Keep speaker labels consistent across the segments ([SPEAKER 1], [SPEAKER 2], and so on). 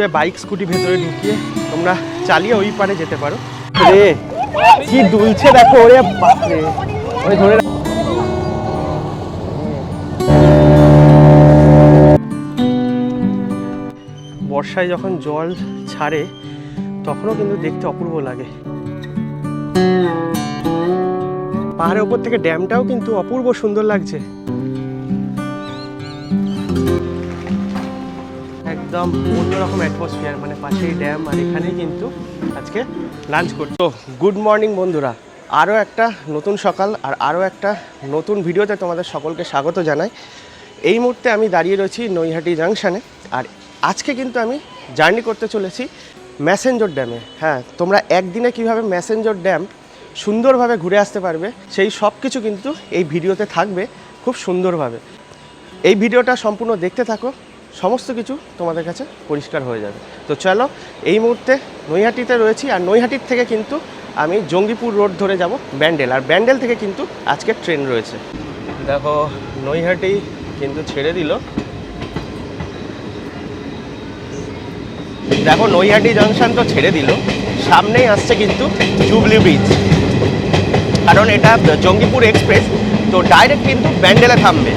[SPEAKER 1] ঢুকবে bike scooty ভেতরে ঢুকিয়ে তোমরা চালিয়ে ওই পারে যেতে পারো। রে কি দুলছে দেখো ওরে বাপরে। ওই ধরে বর্ষায় যখন জল ছাড়ে তখনও কিন্তু দেখতে অপূর্ব লাগে। পাহাড়ের উপর থেকে ড্যামটাও কিন্তু অপূর্ব সুন্দর লাগছে। একদম অন্যরকম অ্যাটমসফিয়ার মানে পাশেই ড্যাম আর এখানেই কিন্তু আজকে লাঞ্চ করছি। তো গুড মর্নিং বন্ধুরা, আরও একটা নতুন সকাল আর আরও একটা নতুন ভিডিওতে তোমাদের সকলকে স্বাগত জানাই। এই মুহূর্তে আমি দাঁড়িয়ে রয়েছি নৈহাটি জাংশনে আর আজকে কিন্তু আমি জার্নি করতে চলেছি ম্যাসেঞ্জর ড্যামে হ্যাঁ তোমরা একদিনে কীভাবে ম্যাসেঞ্জর ড্যাম সুন্দরভাবে ঘুরে আসতে পারবে, সেই সব কিছু কিন্তু এই ভিডিওতে থাকবে খুব সুন্দরভাবে। এই ভিডিওটা সম্পূর্ণ দেখতে থাকো সমস্ত কিছু তোমাদের কাছে পরিষ্কার হয়ে যাবে। তো চলো, এই মুহূর্তে নৈহাটিতে রয়েছি আর নৈহাটির থেকে কিন্তু আমি জঙ্গিপুর রোড ধরে যাব ব্যান্ডেল। আর ব্যান্ডেল থেকে কিন্তু আজকে ট্রেন রয়েছে। দেখো, নৈহাটি কিন্তু ছেড়ে দিল। দেখো, নৈহাটি জংশন তো ছেড়ে দিল। সামনেই আসছে কিন্তু জুবলি ব্রিজ কারণ এটা জঙ্গিপুর এক্সপ্রেস তো ডাইরেক্ট কিন্তু ব্যান্ডেলে থামবে।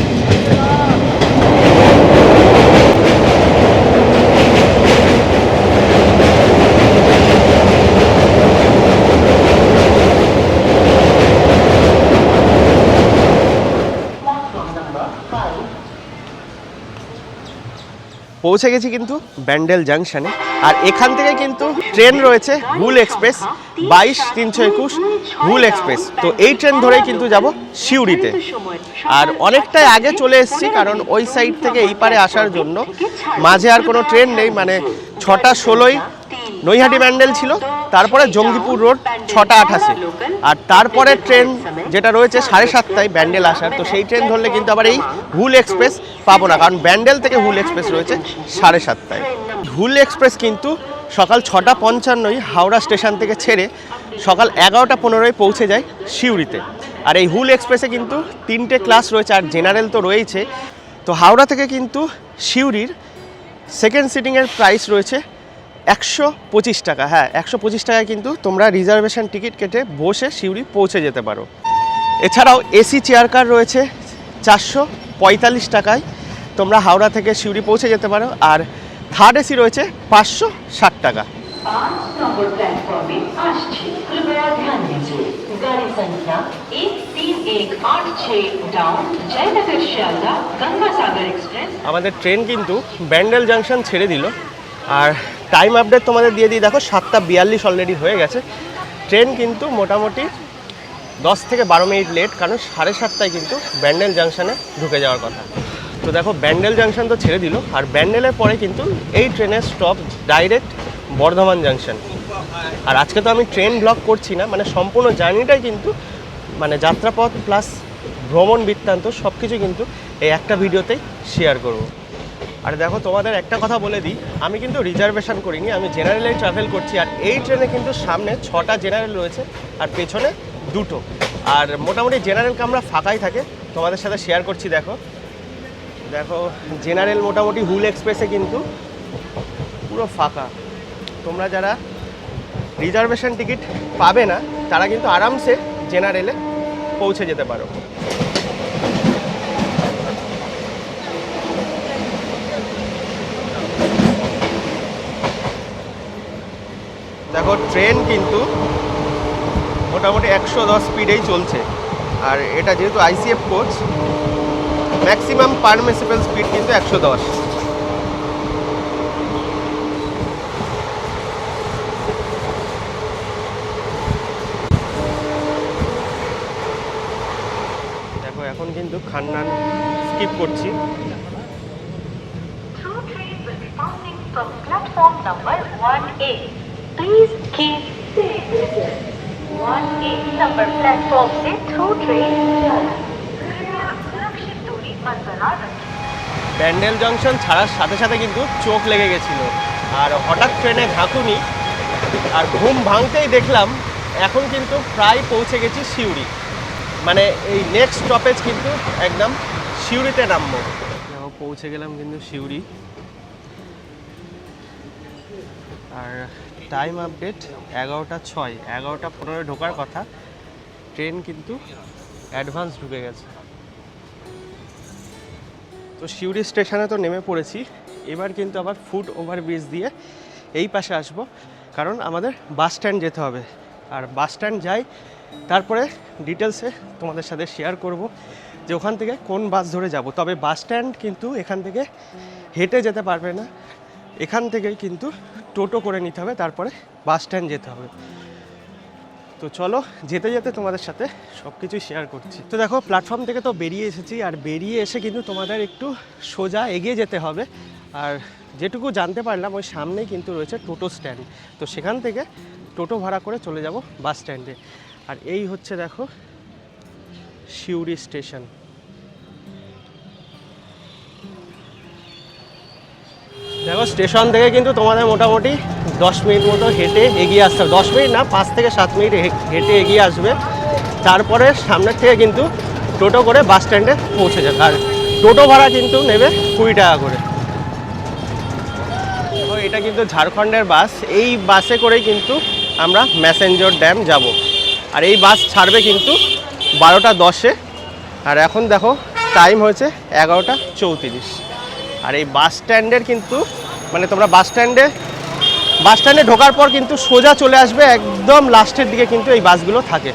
[SPEAKER 1] পৌঁছে গেছি কিন্তু ব্যান্ডেল জাংশনে। আর এখান থেকে কিন্তু ট্রেন রয়েছে হুল এক্সপ্রেস বাইশ তিনশো একুশ হুল এক্সপ্রেস। তো এই ট্রেন ধরেই কিন্তু যাব সিউড়িতে। আর অনেকটাই আগে চলে এসেছি কারণ ওই সাইড থেকে এই পারে আসার জন্য। মাঝে আর কোনো ট্রেন নেই মানে ছটা ষোলোই নৈহাটি ব্যান্ডেল ছিল, তারপরে জঙ্গিপুর রোড ছটা আঠাশে। আর তারপরে ট্রেন যেটা রয়েছে সাড়ে সাতটায় ব্যান্ডেল আসার, তো সেই ট্রেন ধরলে কিন্তু আবার এই হুল এক্সপ্রেস পাবো না, কারণ ব্যান্ডেল থেকে হুল এক্সপ্রেস রয়েছে সাড়ে সাতটায়। হুল এক্সপ্রেস কিন্তু সকাল ছটা পঞ্চান্নই হাওড়া স্টেশন থেকে ছেড়ে সকাল এগারোটা পনেরোয় পৌঁছে যায় সিউড়িতে। আর এই হুল এক্সপ্রেসে কিন্তু তিনটে ক্লাস রয়েছে, আর জেনারেল তো রয়েছে তো হাওড়া থেকে কিন্তু সিউড়ির সেকেন্ড সিটিংয়ের প্রাইস রয়েছে একশো পঁচিশ টাকা হ্যাঁ একশো পঁচিশ টাকায় কিন্তু তোমরা রিজার্ভেশন টিকিট কেটে বসে সিউড়ি পৌঁছে যেতে পারো। এছাড়াও এসি চেয়ার কার রয়েছে চারশো পঁয়তাল্লিশ টাকায় তোমরা হাওড়া থেকে সিউড়ি পৌঁছে যেতে পারো আর থার্ড এসি রয়েছে পাঁচশো ষাট টাকা। আমাদের ট্রেন কিন্তু ব্যান্ডেল জাংশন ছেড়ে দিল আর টাইম আপডেট তোমাদের দিয়ে দিই। দেখো, সাতটা বিয়াল্লিশ অলরেডি হয়ে গেছে। ট্রেন কিন্তু মোটামুটি দশ থেকে বারো মিনিট লেট কারণ সাড়ে সাতটায় কিন্তু ব্যান্ডেল জাংশনে ঢুকে যাওয়ার কথা। তো দেখো, ব্যান্ডেল জাংশন তো ছেড়ে দিল। আর ব্যান্ডেলের পরে কিন্তু এই ট্রেনের স্টপ ডাইরেক্ট বর্ধমান জাংশন আর আজকে তো আমি ট্রেন ব্লক করছি না মানে সম্পূর্ণ জার্নিটাই কিন্তু মানে যাত্রাপথ প্লাস ভ্রমণ বৃত্তান্ত সব কিছু কিন্তু এই একটা ভিডিওতেই শেয়ার করব। আর দেখো, তোমাদের একটা কথা বলে দিই। আমি কিন্তু রিজার্ভেশন করিনি, আমি জেনারেলেই ট্রাভেল করছি, আর এই ট্রেনে কিন্তু সামনে ছটা জেনারেল রয়েছে, আর পেছনে দুটো। আর মোটামুটি জেনারেল কামরা ফাঁকাই থাকে, তোমাদের সাথে শেয়ার করছি, দেখো। দেখো জেনারেল মোটামুটি হুল এক্সপ্রেসে কিন্তু পুরো ফাঁকা। তোমরা যারা রিজার্ভেশন টিকিট পাবে না, তারা কিন্তু আরামসে জেনারেলে পৌঁছে যেতে পারো। দেখো ট্রেন কিন্তু মোটামুটি একশো দশ স্পিডেই চলছে। আর এটা যেহেতু ICF coach maximum permissible speed কিন্তু একশো দশ। দেখো, এখন কিন্তু খান্নান স্কিপ করছি।
[SPEAKER 2] Platform number 1A. Please keep one eight number platform से through train.
[SPEAKER 1] ব্যান্ডেল জংশন ছাড়ার সাথে সাথে কিন্তু চোখ লেগে গেছিল। আর হঠাৎ ট্রেনে ঢাকুনি আর ঘুম ভাঙতেই দেখলাম এখন কিন্তু প্রায় পৌঁছে গেছি সিউড়ি। মানে এই নেক্সট স্টপেজ কিন্তু একদম সিউড়িতে নামবো। পৌঁছে গেলাম কিন্তু সিউড়ি। আর টাইম আপডেট এগারোটা ছয়। এগারোটা পনেরো ঢোকার কথা। ট্রেন কিন্তু অ্যাডভান্স ঢুকে গেছে। তো সিউড়ি স্টেশনে তো নেমে পড়েছি। এবার কিন্তু আবার ফুট ওভারব্রিজ দিয়ে এই পাশে আসব। কারণ আমাদের বাস স্ট্যান্ড যেতে হবে। আর বাস স্ট্যান্ড যাই, তারপরে ডিটেলসে তোমাদের সাথে শেয়ার করব যে ওখান থেকে কোন বাস ধরে যাব। তবে বাস স্ট্যান্ড কিন্তু এখান থেকে হেঁটে যেতে পারবে না। এখান থেকেই কিন্তু টোটো করে নিতে হবে, তারপরে বাস স্ট্যান্ড যেতে হবে। তো চলো, যেতে যেতে তোমাদের সাথে সব কিছুই শেয়ার করছি। তো দেখো প্ল্যাটফর্ম থেকে তো বেরিয়ে এসেছি, আর বেরিয়ে এসে কিন্তু তোমাদের একটু সোজা এগিয়ে যেতে হবে। আর যেটুকু জানতে পারলাম, ওই সামনেই কিন্তু রয়েছে টোটো স্ট্যান্ড। তো সেখান থেকে টোটো ভাড়া করে চলে যাব বাস স্ট্যান্ডে। আর এই হচ্ছে দেখো, সিউড়ি স্টেশন। দেখো, স্টেশন থেকে কিন্তু তোমাদের মোটামুটি দশ মিনিট মতো হেঁটে এগিয়ে আসতে হবে। দশ মিনিট না, পাঁচ থেকে সাত মিনিট হেঁটে এগিয়ে আসবে। তারপরে সামনের থেকে কিন্তু টোটো করে বাস স্ট্যান্ডে পৌঁছে যাবে। আর টোটো ভাড়া কিন্তু নেবে কুড়ি টাকা করে। এটা কিন্তু ঝাড়খণ্ডের বাস। এই বাসে করেই কিন্তু আমরা ম্যাসেঞ্জর ড্যাম যাব। আর এই বাস ছাড়বে কিন্তু বারোটা দশে। আর এখন দেখো, টাইম হয়েছে এগারোটা চৌত্রিশ। আর এই বাস স্ট্যান্ডের কিন্তু মানে তোমরা বাস স্ট্যান্ডে বাস স্ট্যান্ডে ঢোকার পর কিন্তু সোজা চলে আসবে, একদম লাস্টের দিকে কিন্তু এই বাসগুলো থাকে।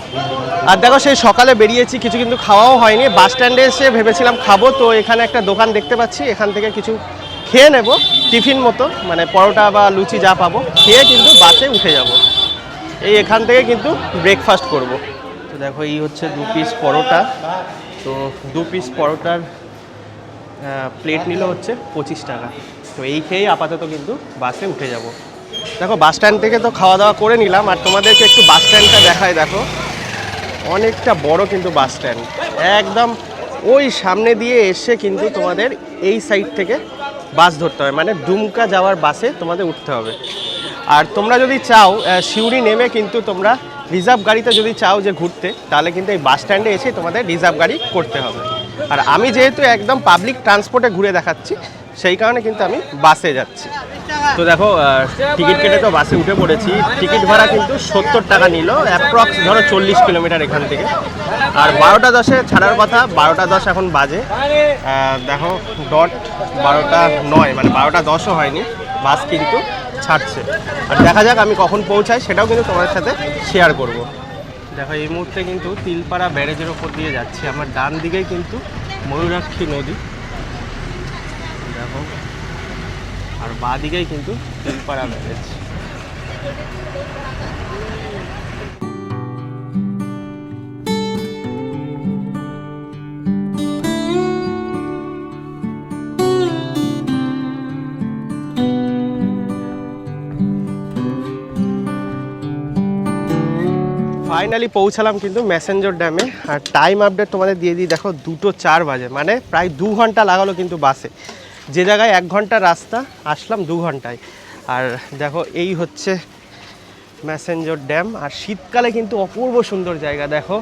[SPEAKER 1] আর দেখো সেই সকালে বেরিয়েছি, কিছু কিন্তু খাওয়াও হয়নি। বাস স্ট্যান্ডে এসে ভেবেছিলাম খাব, তো এখানে একটা দোকান দেখতে পাচ্ছি। এখান থেকে কিছু খেয়ে নেব, টিফিন মতো মানে পরোটা বা লুচি যা পাবো, খেয়ে কিন্তু বাসে উঠে যাব। এই এখান থেকে কিন্তু ব্রেকফাস্ট করব। তো দেখো, এই হচ্ছে দু পিস পরোটা। তো দু পিস পরোটার প্লেট নিল হচ্ছে পঁচিশ টাকা। তো এই খেয়েই আপাতত কিন্তু বাসে উঠে যাব। দেখো, বাস স্ট্যান্ড থেকে তো খাওয়া দাওয়া করে নিলাম, আর তোমাদেরকে একটু বাস স্ট্যান্ডটা দেখায় দেখো। অনেকটা বড় কিন্তু বাস স্ট্যান্ড একদম ওই সামনে দিয়ে এসে কিন্তু তোমাদের এই সাইড থেকে বাস ধরতে হবে। মানে ডুমকা যাওয়ার বাসে তোমাদের উঠতে হবে। আর তোমরা যদি চাও সিউড়ি নেমে কিন্তু তোমরা রিজার্ভ গাড়িতে যদি চাও যে ঘুরতে, তাহলে কিন্তু এই বাস স্ট্যান্ডে এসে তোমাদের রিজার্ভ গাড়ি করতে হবে। আর আমি যেহেতু একদম পাবলিক ট্রান্সপোর্টে ঘুরে দেখাচ্ছি, সেই কারণে কিন্তু আমি বাসে যাচ্ছি। তো দেখো টিকিট কেটে তো বাসে উঠে পড়েছি। টিকিট ভাড়া কিন্তু সত্তর টাকা নিল অ্যাপ্রক্স ধরো চল্লিশ কিলোমিটার এখান থেকে। আর বারোটা দশে ছাড়ার কথা, বারোটা দশ এখন বাজে। দেখো ডট বারোটা নয় মানে বারোটা দশও হয়নি বাস কিন্তু ছাড়ছে। আর দেখা যাক আমি কখন পৌঁছাই, সেটাও কিন্তু তোমাদের সাথে শেয়ার করব। দেখো, এই মুহূর্তে কিন্তু তিলপাড়া ব্যারেজের ওপর দিয়ে যাচ্ছি। আমার ডান দিকেই কিন্তু ময়ূরাক্ষী নদী। দেখো, আর বাঁ দিকেই কিন্তু তিলপাড়া ব্যারেজ। ফাইনালি পৌঁছালাম কিন্তু ম্যাসেঞ্জর ড্যামে আর টাইম আপডেট তোমাদের দিয়ে দিই, দেখো দুটো চার বাজে মানে প্রায় দু ঘণ্টা লাগালো কিন্তু বাসে যে জায়গায় এক ঘণ্টা রাস্তা, আসলাম দু ঘন্টায়। আর দেখো এই হচ্ছে ম্যাসেঞ্জর ড্যাম আর শীতকালে কিন্তু অপূর্ব সুন্দর জায়গা, দেখো।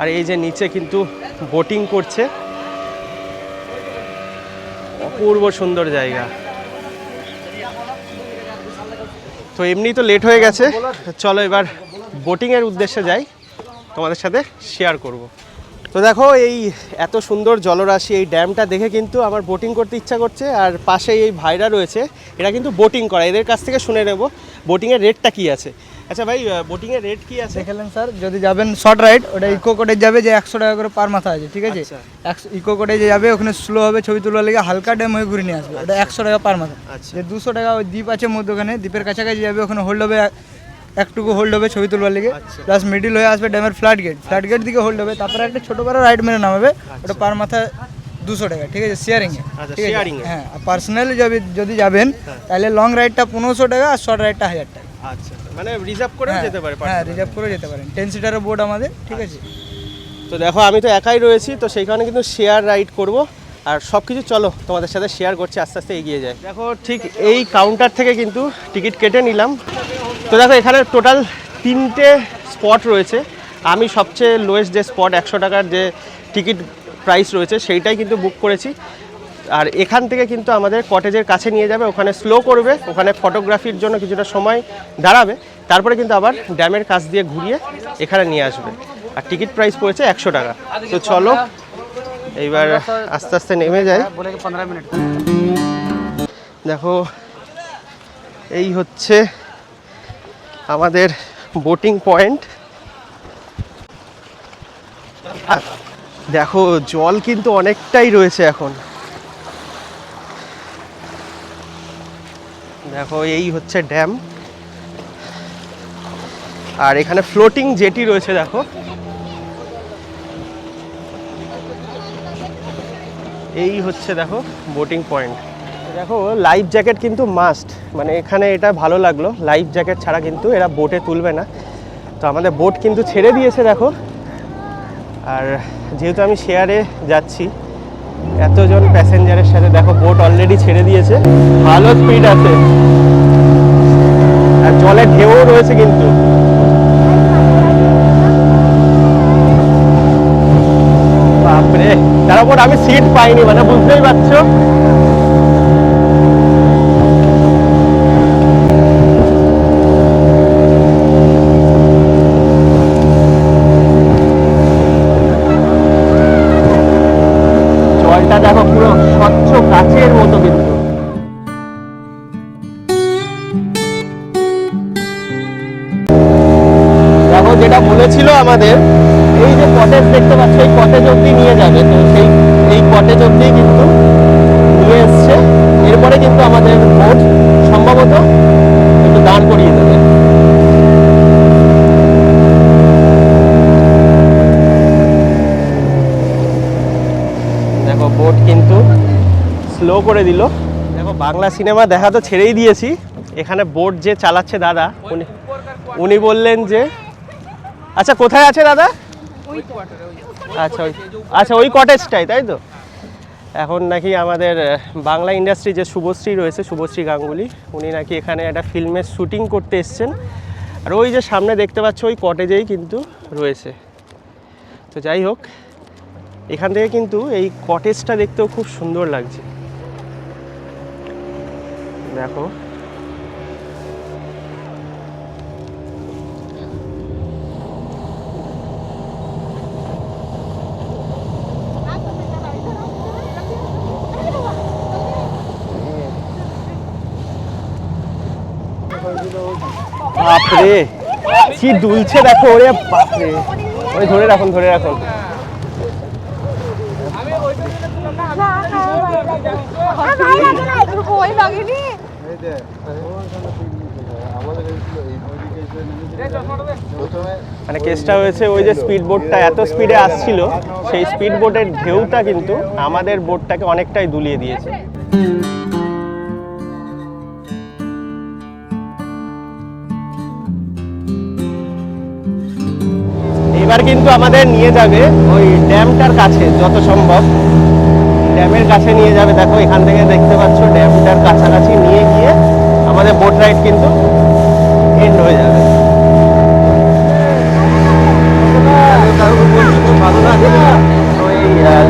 [SPEAKER 1] আর এই যে নিচে কিন্তু বোটিং করছে। অপূর্ব সুন্দর জায়গা। তো এমনি তো লেট হয়ে গেছে। চলো এবার বোটিংয়ের উদ্দেশ্যে যাই তোমাদের সাথে শেয়ার করব। তো দেখো এই এত সুন্দর জলরাশি এই ড্যামটা দেখে কিন্তু আমার বোটিং করতে ইচ্ছা করছে আর পাশে এই ভাইরা রয়েছে এরা কিন্তু বোটিং করে। এদের কাছ থেকে শুনে নেব বোটিংয়ের রেটটা কি আছে। আচ্ছা ভাই বোটিংয়ের রেট কি আছে?
[SPEAKER 3] দেখলেন স্যার যদি যাবেন শর্ট রাইড ওটা ইকো কোডে যাবে যে একশো টাকা করে পার মাথা আছে ঠিক আছে?
[SPEAKER 1] আচ্ছা।
[SPEAKER 3] একশো ইকো কোডে যে যাবে ওখানে স্লো হবে ছবি তোলার লেগে হালকা ড্যাম হয়ে ঘুরে নিয়ে আসবে। ওটা একশো টাকা পার মাথা
[SPEAKER 1] আচ্ছা।
[SPEAKER 3] যে দুশো টাকা ওই দ্বীপ আছে মধ্যে ওখানে দ্বীপের কাছাকাছি যাবে ওখানে হোল্ড হবে একটুকু হোল্ড হবে ছবি তোলার লেগে।
[SPEAKER 1] আচ্ছা।
[SPEAKER 3] প্লাস মিডিল হয়ে আসবে ড্যামের ফ্ল্যাট গেট ফ্ল্যাট গেট দিকে হোল্ড হবে। তারপরে একটা ছোটো বড় রাইড মেরে নামাবে। ওটা পার মাথা দুশো টাকা। ঠিক আছে? শেয়ারিংয়ে
[SPEAKER 1] আচ্ছা,
[SPEAKER 3] ঠিক আছে। হ্যাঁ পার্সোনালি যদি যদি যাবেন তাহলে লং রাইডটা পনেরোশো টাকা আর শর্ট রাইডটা হাজার টাকা।
[SPEAKER 1] আচ্ছা মানে রিজার্ভ করেও
[SPEAKER 3] হ্যাঁ,
[SPEAKER 1] যেতে পারে
[SPEAKER 3] হ্যাঁ রিজার্ভ করে যেতে পারেন। টেন সিটারের বোর্ড আমাদের। ঠিক আছে?
[SPEAKER 1] তো দেখো আমি তো একাই রয়েছি তো সেই কারণে কিন্তু শেয়ার রাইড করব। আর সব কিছু চলো, তোমাদের সাথে শেয়ার করছি, আস্তে আস্তে এগিয়ে যায় দেখো, ঠিক এই কাউন্টার থেকে কিন্তু টিকিট কেটে নিলাম। তো দেখো, এখানে টোটাল তিনটে স্পট রয়েছে। আমি সবচেয়ে লোয়েস্ট যে স্পট একশো টাকার যে টিকিট প্রাইস রয়েছে, সেইটাই কিন্তু বুক করেছি। আর এখান থেকে কিন্তু আমাদের কটেজের কাছে নিয়ে যাবে, ওখানে স্লো করবে, ওখানে ফটোগ্রাফির জন্য কিছুটা সময় দাঁড়াবে। তারপরে কিন্তু আবার ড্যামের কাছ দিয়ে ঘুরিয়ে এখানে নিয়ে আসবে। আর টিকিট প্রাইস পড়েছে একশো টাকা। তো চলো এইবার আস্তে আস্তে নেমে যায় দেখো এই হচ্ছে আমাদের বোটিং পয়েন্ট দেখো জল কিন্তু অনেকটাই রয়েছে এখন। দেখো এই হচ্ছে ড্যাম আর এখানে ফ্লোটিং জেটি রয়েছে দেখো। এই হচ্ছে দেখো বোটিং পয়েন্ট দেখো লাইফ জ্যাকেট কিন্তু মাস্ট মানে এখানে এটা ভালো লাগল। লাইফ জ্যাকেট ছাড়া কিন্তু এরা বোটে তুলবে না। তো আমাদের বোট কিন্তু ছেড়ে দিয়েছে দেখো। আর যেহেতু আমি শেয়ারে যাচ্ছি, এতজন প্যাসেঞ্জারের সাথে দেখো বোট অলরেডি ছেড়ে দিয়েছে। ভালো স্পিড আছে। আর জলে ঢেউও রয়েছে কিন্তু। বাপরে! তার উপর আমি সিট পাইনি মানে বুঝতেই পারছ? করে দিল। দেখো, বাংলা সিনেমা দেখা তো ছেড়েই দিয়েছি। এখানে বোট যে চালাচ্ছে দাদা, উনি উনি বললেন যে আচ্ছা কোথায় আছে দাদা? আচ্ছা ওই আচ্ছা ওই কটেজটাই তাই তো? এখন নাকি আমাদের বাংলা ইন্ডাস্ট্রি যে শুভশ্রী রয়েছে, শুভশ্রী গাঙ্গুলি, উনি নাকি এখানে একটা ফিল্মের শুটিং করতে এসছেন। আর ওই যে সামনে দেখতে পাচ্ছ, ওই কটেজেই কিন্তু রয়েছে। তো যাই হোক, এখান থেকে কিন্তু এই কটেজটা দেখতেও খুব সুন্দর লাগছে। দেখো বাপরে কি দুলছে দেখো ওরে বাপরে ওই ধরে রাখুন ধরে রাখুন
[SPEAKER 4] ভয় লাগেনি
[SPEAKER 1] মানে কেসটা হয়েছে ওই যে স্পিড বোটটা এত স্পিডে আসছিল সেই স্পিড বোটের ঢেউটা কিন্তু আমাদের বোটটাকে অনেকটাই দুলিয়ে দিয়েছে। এবার কিন্তু আমাদের নিয়ে যাবে ওই ড্যামটার কাছে যত সম্ভব। ড্যামের কাছে নিয়ে যাবে। দেখো, এখান থেকে দেখতে পাচ্ছ, ড্যামটার কাছাকাছি নিয়ে গিয়ে আমাদের বোট রাইড কিন্তু এন্ড হয়ে যাবে।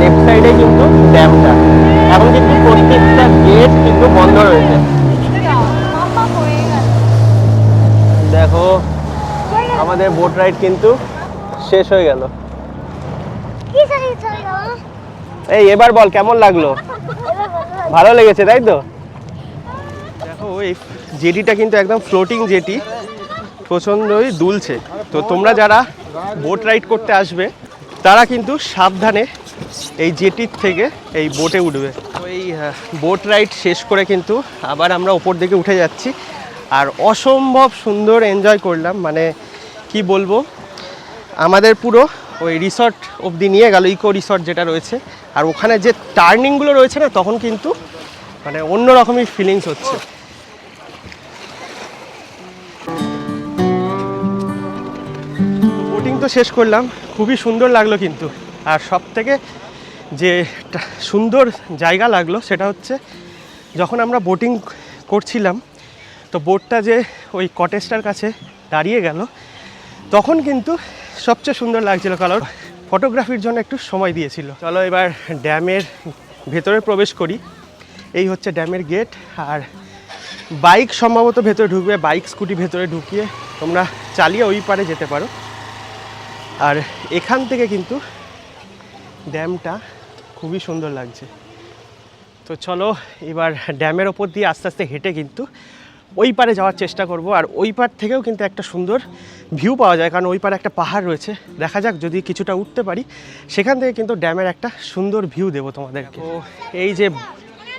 [SPEAKER 1] লেফট সাইডে কিন্তু ড্যামটা। এখন কিন্তু প্রত্যেকটা গেট কিন্তু বন্ধ রয়েছে। দেখো, আমাদের বোট রাইড কিন্তু শেষ হয়ে গেল
[SPEAKER 4] কি সারি চলে গেল
[SPEAKER 1] এই, এবার বল, কেমন লাগল? ভালো লেগেছে, তাই তো? দেখো এই জেটিটা কিন্তু একদম ফ্লোটিং জেটি, প্রচণ্ডই দুলছে। তো তোমরা যারা বোট রাইড করতে আসবে, তারা কিন্তু সাবধানে এই জেটির থেকে এই বোটে উঠবে। তো এই বোট রাইড শেষ করে কিন্তু আবার আমরা ওপর দিকে উঠে যাচ্ছি। আর অসম্ভব সুন্দর এনজয় করলাম মানে কি বলব? আমাদের পুরো ওই রিসর্ট অবধি নিয়ে গেল ইকো রিসর্ট যেটা রয়েছে। আর ওখানে যে টার্নিংগুলো রয়েছে না, তখন কিন্তু মানে অন্য রকমই ফিলিংস হচ্ছে। বোটিং তো শেষ করলাম, খুবই সুন্দর লাগল কিন্তু। আর সব থেকে যে সুন্দর জায়গা লাগল, সেটা হচ্ছে যখন আমরা বোটিং করছিলাম, তো বোটটা যে ওই কটেজটার কাছে দাঁড়িয়ে গেল, তখন কিন্তু সবচেয়ে সুন্দর লাগছিল কারণ ফটোগ্রাফির জন্য একটু সময় দিয়েছিল। চলো এবার ড্যামের ভেতরে প্রবেশ করি। এই হচ্ছে ড্যামের গেট আর বাইক সম্ভবত ভেতরে ঢুকবে, বাইক, স্কুটি ভেতরে ঢুকিয়ে তোমরা চালিয়ে ওই পারে যেতে পারো। আর এখান থেকে কিন্তু ড্যামটা খুবই সুন্দর লাগছে। তো চলো এবার ড্যামের ওপর দিয়ে আস্তে আস্তে হেঁটে কিন্তু ওই পারে যাওয়ার চেষ্টা করব আর ওই পার থেকেও কিন্তু একটা সুন্দর ভিউ পাওয়া যায় কারণ ওই পারে একটা পাহাড় রয়েছে। দেখা যাক যদি কিছুটা উঠতে পারি সেখান থেকে কিন্তু ড্যামের একটা সুন্দর ভিউ দেবো তোমাদেরকে। তো এই যে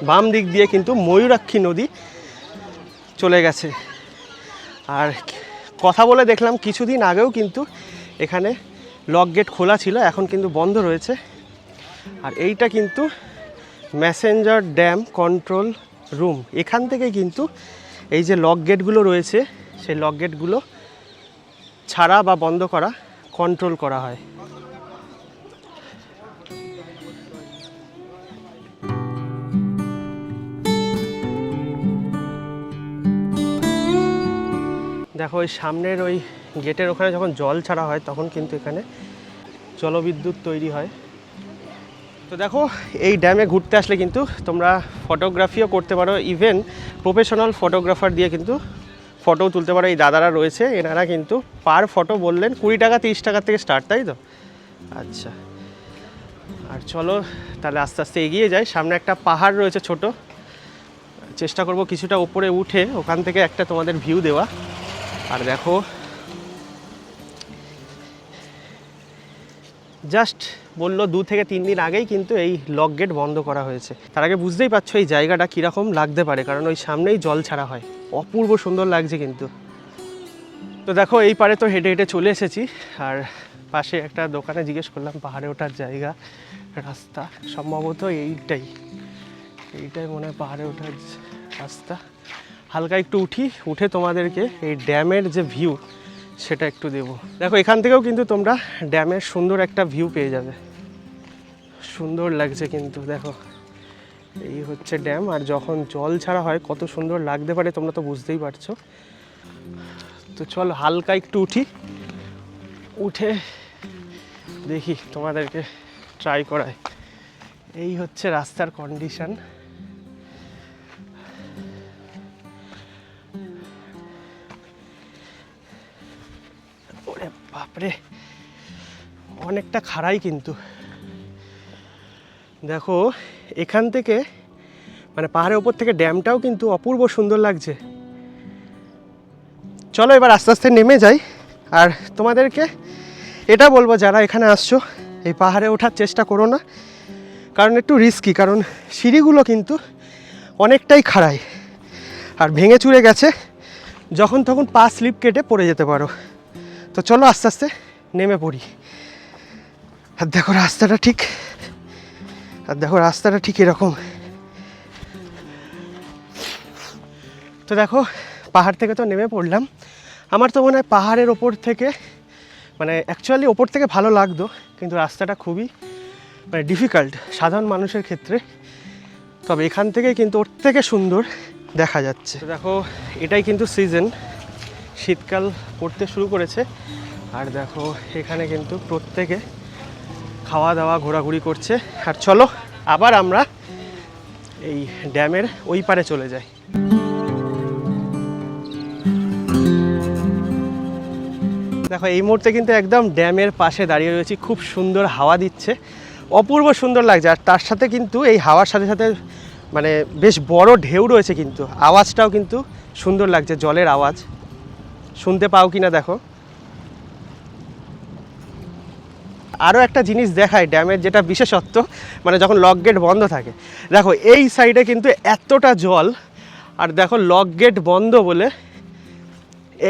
[SPEAKER 1] বাম দিক দিয়ে কিন্তু ময়ূরাক্ষী নদী চলে গেছে। আর কথা বলে দেখলাম কিছুদিন আগেও কিন্তু এখানে লক গেট খোলা ছিল এখন কিন্তু বন্ধ রয়েছে। আর এইটা কিন্তু ম্যাসেঞ্জার ড্যাম কন্ট্রোল রুম এখান থেকে কিন্তু এই যে লক গেটগুলো রয়েছে, সেই লক গেটগুলো ছাড়া বা বন্ধ করা কন্ট্রোল করা হয়। দেখো, ওই সামনের ওই গেটের ওখানে যখন জল ছাড়া হয়, তখন কিন্তু এখানে জলবিদ্যুৎ তৈরি হয়। তো দেখো, এই ড্যামে ঘুরতে আসলে কিন্তু তোমরা ফটোগ্রাফিও করতে পারো। ইভেন প্রফেশনাল ফটোগ্রাফার দিয়ে কিন্তু ফটোও তুলতে পারো। এই দাদারা রয়েছে, এনারা কিন্তু পার ফটো বললেন কুড়ি টাকা, তিরিশ টাকা থেকে স্টার্ট তাই তো? আচ্ছা। আর চলো, তাহলে আস্তে আস্তে এগিয়ে যাই। সামনে একটা পাহাড় রয়েছে ছোট। চেষ্টা করব কিছুটা উপরে উঠে ওখান থেকে একটা তোমাদের ভিউ দেওয়া। আর দেখো জাস্ট বলল দু থেকে তিন দিন আগেই কিন্তু এই লক গেট বন্ধ করা হয়েছে। তার আগে বুঝতেই পারছ এই জায়গাটা কীরকম লাগতে পারে, কারণ ওই সামনেই জল ছাড়া হয়। অপূর্ব সুন্দর লাগছে কিন্তু। তো দেখো, এই পারে তো হেঁটে হেঁটে চলে এসেছি। আর পাশে একটা দোকানে জিজ্ঞেস করলাম, পাহাড়ে ওঠার জায়গা, রাস্তা, সম্ভবত এইটাই। এইটাই মনে হয় পাহাড়ে ওঠার রাস্তা। হালকা একটু উঠি, উঠে তোমাদেরকে এই ড্যামের যে ভিউ সেটা একটু দেবো। দেখো, এখান থেকেও কিন্তু তোমরা ড্যামের সুন্দর একটা ভিউ পেয়ে যাবে। সুন্দর লাগছে কিন্তু, দেখো। এই হচ্ছে ড্যাম, আর যখন জল ছাড়া হয়, কত সুন্দর লাগতে পারে, তোমরা তো বুঝতেই পারছ। তো চল, হালকা একটু উঠি। উঠে দেখি তোমাদেরকে ট্রাই করায় এই হচ্ছে রাস্তার কন্ডিশন বাপরে, অনেকটা খাড়াই কিন্তু। দেখো, এখান থেকে মানে পাহাড়ের ওপর থেকে ড্যামটাও কিন্তু অপূর্ব সুন্দর লাগছে। চলো এবার আস্তে আস্তে নেমে যাই, আর তোমাদেরকে এটা বলব, যারা এখানে আসছো, এই পাহাড়ে ওঠার চেষ্টা করো না, কারণ একটু রিস্কি কারণ সিঁড়িগুলো কিন্তু অনেকটাই খাড়াই। আর ভেঙে চুরে গেছে, যখন তখন পা স্লিপ কেটে পড়ে যেতে পারো। তো চলো আস্তে আস্তে নেমে পড়ি। আর দেখো রাস্তাটা ঠিক, আর দেখো রাস্তাটা ঠিক এরকম। তো দেখো, পাহাড় থেকে তো নেমে পড়লাম। আমার তো মনে হয় পাহাড়ের ওপর থেকে মানে অ্যাকচুয়ালি ওপর থেকে ভালো লাগতো, কিন্তু রাস্তাটা খুবই মানে ডিফিকাল্ট সাধারণ মানুষের ক্ষেত্রে। তবে এখান থেকে কিন্তু ওর থেকে সুন্দর দেখা যাচ্ছে। দেখো, এটাই কিন্তু সিজন শীতকাল পড়তে শুরু করেছে। আর দেখো, এখানে কিন্তু প্রত্যেকে খাওয়া দাওয়া ঘোরাঘুরি করছে। আর চলো, আবার আমরা এই ড্যামের ওই পারে চলে যাই। দেখো, এই মুহূর্তে কিন্তু একদম ড্যামের পাশে দাঁড়িয়ে রয়েছি। খুব সুন্দর হাওয়া দিচ্ছে। অপূর্ব সুন্দর লাগছে। আর তার সাথে কিন্তু এই হাওয়ার সাথে সাথে মানে বেশ বড় ঢেউ রয়েছে কিন্তু। আওয়াজটাও কিন্তু সুন্দর লাগছে, জলের আওয়াজ। শুনতে পাও কি না দেখো। আরও একটা জিনিস দেখায় ড্যামের যেটা বিশেষত্ব মানে যখন লক গেট বন্ধ থাকে। দেখো, এই সাইডে কিন্তু এতটা জল, আর দেখো লক গেট বন্ধ বলে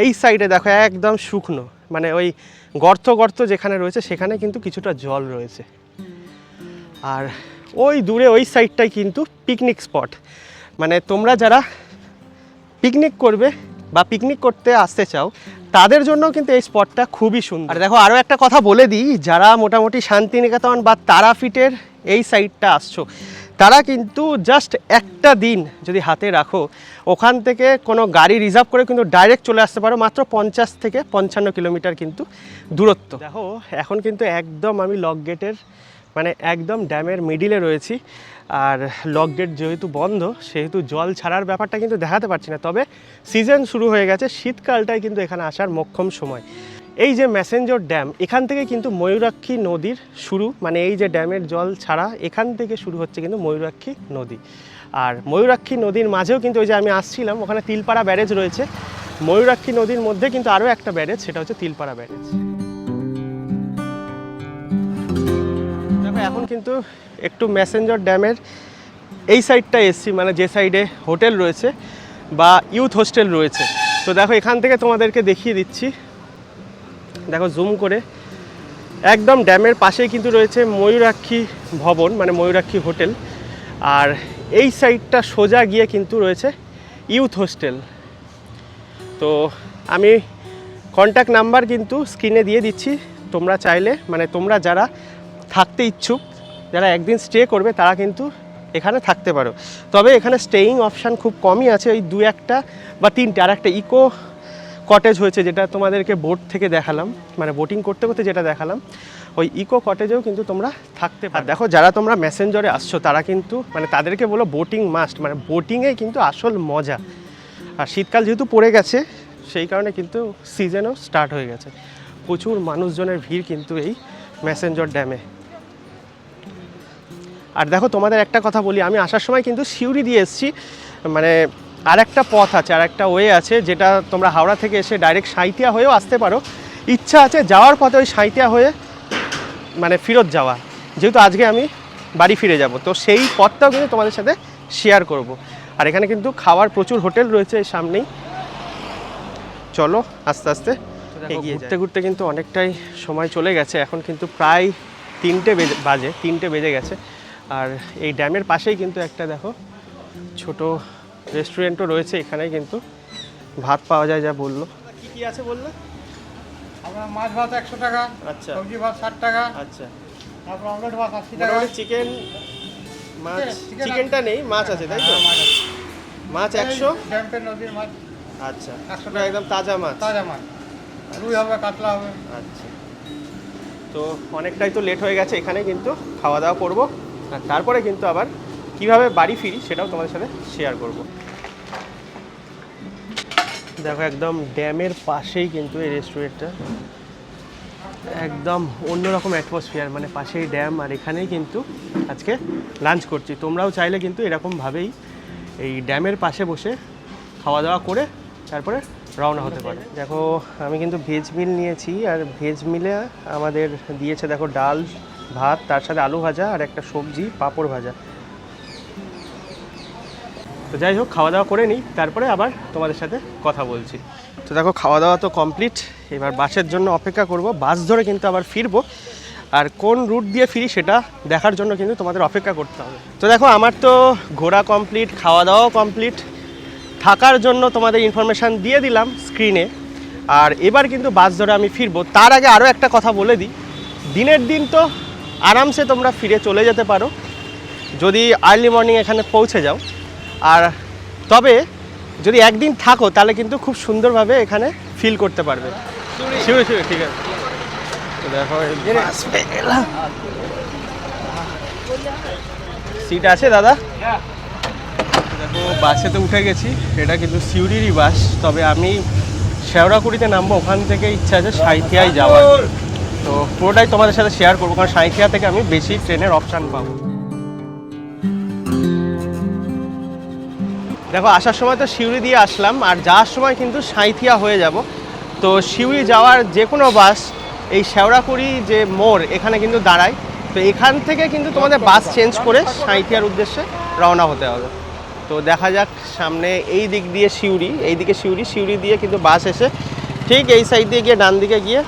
[SPEAKER 1] এই সাইডে দেখো একদম শুকনো মানে ওই গর্ত গর্ত যেখানে রয়েছে সেখানে কিন্তু কিছুটা জল রয়েছে। আর ওই দূরে ওই সাইডটাই কিন্তু পিকনিক স্পট মানে তোমরা যারা পিকনিক করবে বা পিকনিক করতে আসতে চাও, তাদের জন্য কিন্তু এই স্পটটা খুবই সুন্দর। আর দেখো আরও একটা কথা বলে দিই, যারা মোটামুটি শান্তিনিকেতন বা তারাপীঠের এই সাইডটা আসছো, তারা কিন্তু জাস্ট একটা দিন যদি হাতে রাখো, ওখান থেকে কোনো গাড়ি রিজার্ভ করে কিন্তু ডাইরেক্ট চলে আসতে পারো, মাত্র পঞ্চাশ থেকে পঞ্চান্ন কিলোমিটার কিন্তু দূরত্ব। দেখো, এখন কিন্তু একদম আমি লক গেটের মানে একদম ড্যামের মিডিলে রয়েছি। আর লক গেট যেহেতু বন্ধ, সেহেতু জল ছাড়ার ব্যাপারটা কিন্তু দেখাতে পারছি না। তবে সিজন শুরু হয়ে গেছে, শীতকালটাই কিন্তু এখানে আসার মোক্ষম সময়। এই যে ম্যাসেঞ্জর ড্যাম এখান থেকে কিন্তু ময়ূরাক্ষী নদীর শুরু মানে এই যে ড্যামের জল ছাড়া এখান থেকে শুরু হচ্ছে কিন্তু ময়ূরাক্ষী নদী। আর ময়ূরাক্ষী নদীর মাঝেও কিন্তু ওই যে আমি আসছিলাম, ওখানে তিলপাড়া ব্যারেজ রয়েছে। ময়ূরাক্ষী নদীর মধ্যে কিন্তু আরও একটা ব্যারেজ, সেটা হচ্ছে তিলপাড়া ব্যারেজ। এখন কিন্তু একটু ম্যাসেঞ্জার ড্যামের এই সাইডটা এসছি মানে যে সাইডে হোটেল রয়েছে বা ইউথ হোস্টেল রয়েছে। তো দেখো, এখান থেকে তোমাদেরকে দেখিয়ে দিচ্ছি। দেখো জুম করে। একদম ড্যামের পাশেই কিন্তু রয়েছে ময়ূরাক্ষী ভবন মানে ময়ূরাক্ষী হোটেল আর এই সাইডটা সোজা গিয়ে কিন্তু রয়েছে ইউথ হোস্টেল তো আমি কন্ট্যাক্ট নাম্বার কিন্তু স্ক্রিনে দিয়ে দিচ্ছি। তোমরা চাইলে মানে তোমরা যারা থাকতে ইচ্ছুক যারা একদিন স্টে করবে তারা কিন্তু এখানে থাকতে পারো। তবে এখানে স্টেইং অপশান খুব কমই আছে ওই দু একটা বা তিনটে। আর একটা ইকো কটেজ হয়েছে যেটা তোমাদেরকে বোট থেকে দেখালাম মানে বোটিং করতে করতে যেটা দেখালাম ওই ইকো কটেজেও কিন্তু তোমরা থাকতে পারো। দেখো যারা তোমরা মেসেঞ্জরে আসছো তারা কিন্তু মানে তাদেরকে বলো বোটিং মাস্ট মানে বোটিংয়ে কিন্তু আসল মজা। আর শীতকাল যেহেতু পড়ে গেছে সেই কারণে কিন্তু সিজনও স্টার্ট হয়ে গেছে। প্রচুর মানুষজনের ভিড় কিন্তু এই ম্যাসেঞ্জর ড্যামে আর দেখো তোমাদের একটা কথা বলি আমি আসার সময় কিন্তু সিউড়ি দিয়ে এসেছি মানে আর একটা পথ আছে আর একটা ওয়ে আছে যেটা তোমরা হাওড়া থেকে এসে ডাইরেক্ট সাঁইতিয়া হয়েও আসতে পারো। ইচ্ছা আছে যাওয়ার পথে ওই সাঁইতিয়া হয়ে মানে ফেরত যাওয়া। যেহেতু আজকে আমি বাড়ি ফিরে যাব তো সেই পথটাও কিন্তু তোমাদের সাথে শেয়ার করব। আর এখানে কিন্তু খাওয়ার প্রচুর হোটেল রয়েছে এই সামনেই। চলো আস্তে আস্তে এগিয়ে ঘুরতে ঘুরতে কিন্তু অনেকটাই সময় চলে গেছে এখন কিন্তু প্রায় তিনটে বেজে বাজে তিনটে বেজে গেছে। আর এই ড্যামের পাশেই কিন্তু একটা দেখো ছোট রেস্টুরেন্টও রয়েছে এখানে কিন্তু। ভাত পাওয়া যায় যা বলল। কি কি আছে বলল?
[SPEAKER 3] আপনার মাছ ভাত একশো টাকা
[SPEAKER 1] আচ্ছা।
[SPEAKER 3] সবজি ভাত ষাট টাকা
[SPEAKER 1] আচ্ছা।
[SPEAKER 3] তারপর অমলেট ভাত আশি টাকা।
[SPEAKER 1] চিকেন মাছ
[SPEAKER 3] চিকেন
[SPEAKER 1] চিকেনটা নেই মাছ আছে তাই তো?
[SPEAKER 3] হ্যাঁ, মাছ
[SPEAKER 1] একশো?
[SPEAKER 3] ড্যাম্পের নদীর মাছ।
[SPEAKER 1] আচ্ছা।
[SPEAKER 3] একশো
[SPEAKER 1] পুরো একদম তাজা মাছ।
[SPEAKER 3] তাজা মাছ। রুই হবে কাতলা হবে।
[SPEAKER 1] আচ্ছা। তো অনেকটাই তো লেট হয়ে গেছে এখানে কিন্তু। খাওয়া দাওয়া করব। আর তারপরে কিন্তু আবার কীভাবে বাড়ি ফিরি সেটাও তোমাদের সাথে শেয়ার করব। দেখো, একদম ড্যামের পাশেই কিন্তু এই রেস্টুরেন্টটা একদম অন্যরকম অ্যাটমসফিয়ার মানে পাশেই ড্যাম আর এখানেই কিন্তু আজকে লাঞ্চ করছি। তোমরাও চাইলে কিন্তু এরকমভাবেই এই ড্যামের পাশে বসে খাওয়া দাওয়া করে তারপরে রওনা হতে পারে। দেখো, আমি কিন্তু ভেজ মিল নিয়েছি আর ভেজ মিলে আমাদের দিয়েছে, দেখো, ডাল ভাত, তার সাথে আলু ভাজা আর একটা সবজি, পাঁপড় ভাজা। তো যাই হোক, খাওয়া দাওয়া করে নিই, তারপরে আবার তোমাদের সাথে কথা বলছি। তো দেখো, খাওয়া দাওয়া তো কমপ্লিট এবার বাসের জন্য অপেক্ষা করব। বাস ধরে কিন্তু আবার ফিরবো। আর কোন রুট দিয়ে ফিরি সেটা দেখার জন্য কিন্তু তোমাদের অপেক্ষা করতে হবে। তো দেখো, আমার তো ঘোরা কমপ্লিট খাওয়া দাওয়াও কমপ্লিট থাকার জন্য তোমাদের ইনফরমেশান দিয়ে দিলাম স্ক্রিনে আর এবার কিন্তু বাস ধরে আমি ফিরবো। তার আগে আরও একটা কথা বলে দিই। দিনের দিন তো আরামসে তোমরা ফিরে চলে যেতে পারো। যদি আর্লি মর্নিং এখানে পৌঁছে যাও। আর তবে যদি একদিন থাকো, তাহলে কিন্তু খুব সুন্দরভাবে এখানে ফিল করতে পারবে। শিওর শিওর ঠিক আছে। দেখো সিট আছে দাদা? দেখো, বাসে তো উঠে গেছি। এটা কিন্তু সিউড়িরই বাস। তবে আমি শেওড়াকুড়িতে নামবো। ওখান থেকে ইচ্ছা আছে সাঁইথিয়ায় যাওয়ার। তো পুরোটাই তোমাদের সাথে শেয়ার করব, কারণ সাঁইথিয়া থেকে আমি বেশি ট্রেনের অপশান পাবো। দেখো, আসার সময় তো সিউড়ি দিয়ে আসলাম, আর যাওয়ার সময় কিন্তু সাঁইথিয়া হয়ে যাব। তো সিউড়ি যাওয়ার যে কোনো বাস, এই শেওড়াকুড়ি যে মোড়, এখানে কিন্তু দাঁড়ায়। তো এখান থেকে কিন্তু তোমাদের বাস চেঞ্জ করে সাঁইথিয়ার উদ্দেশ্যে রওনা হতে হবে। তো দেখা যাক সামনে এই দিক দিয়ে সিউড়ি, এই দিকে সিউড়ি সিউড়ি দিয়ে কিন্তু বাস এসে ঠিক এই সাইড দিয়ে গিয়ে ডান দিকে গিয়ে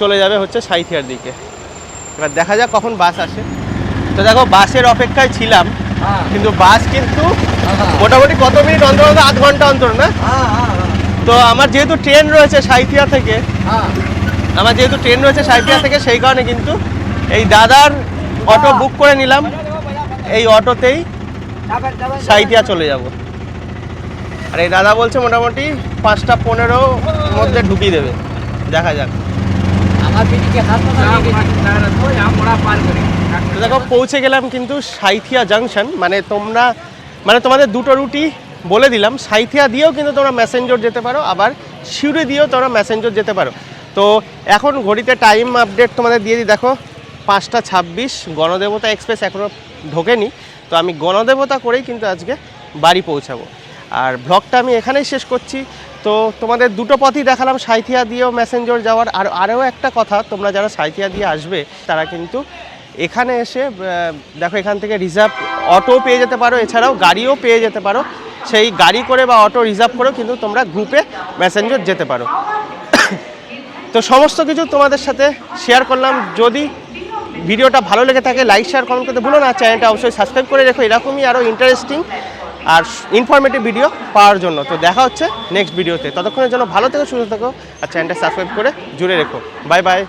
[SPEAKER 1] চলে যাবে হচ্ছে সাঁইথিয়ার দিকে। এবার দেখা যাক কখন বাস আসে। তো দেখো বাসের অপেক্ষায় ছিলাম কিন্তু বাস কিন্তু মোটামুটি কত মিনিট অন্তর অন্তর? আধ ঘণ্টা অন্তর না? তো আমার যেহেতু ট্রেন রয়েছে সাঁইথিয়া থেকে আমার যেহেতু ট্রেন রয়েছে সাঁইথিয়া থেকে সেই কারণে কিন্তু এই দাদার অটো বুক করে নিলাম। এই অটোতেই সাঁইথিয়া চলে যাব। আর এই দাদা বলছে মোটামুটি পাঁচটা পনেরো মধ্যে ঢুকিয়ে দেবে। দেখা যাক। দেখো, পৌঁছে গেলাম কিন্তু সাইথিয়া জাংশন। মানে তোমরা মানে তোমাদের দুটো রুটি বলে দিলাম। সাইথিয়া দিয়েও কিন্তু তোমরা ম্যাসেঞ্জর যেতে পারো, আবার শিউরি দিয়েও তোমরা ম্যাসেঞ্জর যেতে পারো। তো এখন ঘড়িতে টাইম আপডেট তোমাদের দিয়ে দিই। দেখো, পাঁচটা ছাব্বিশ, গণদেবতা এক্সপ্রেস এখনও ঢোকেনি। তো আমি গণদেবতা করেই কিন্তু আজকে বাড়ি পৌঁছাবো। আর ব্লগটা আমি এখানেই শেষ করছি। তো তোমাদের দুটো পথই দেখালাম, সাইথিয়া দিয়েও ম্যাসেঞ্জর যাওয়ার। আর আরও একটা কথা, তোমরা যারা সাইথিয়া দিয়ে আসবে, তারা কিন্তু এখানে এসে দেখো এখান থেকে রিজার্ভ অটো পেয়ে যেতে পারো, এছাড়াও গাড়িও পেয়ে যেতে পারো। সেই গাড়ি করে বা অটো রিজার্ভ করেও কিন্তু তোমরা গ্রুপে ম্যাসেঞ্জর যেতে পারো। তো সমস্ত কিছু তোমাদের সাথে শেয়ার করলাম। যদি ভিডিওটা ভালো লেগে থাকে, লাইক, শেয়ার, কমেন্ট করতে ভুলো না। চ্যানেলটা অবশ্যই সাবস্ক্রাইব করে রেখো। এরকমই আরও ইন্টারেস্টিং আর ইনফরমেটিভ ভিডিও পাওয়ার জন্য। তো দেখা হচ্ছে নেক্সট ভিডিওতে ততক্ষণের জন্য ভালো থেকে, সুস্থ থাকো, আর চ্যানেলটা সাবস্ক্রাইব করে জুড়ে রেখো। Bye bye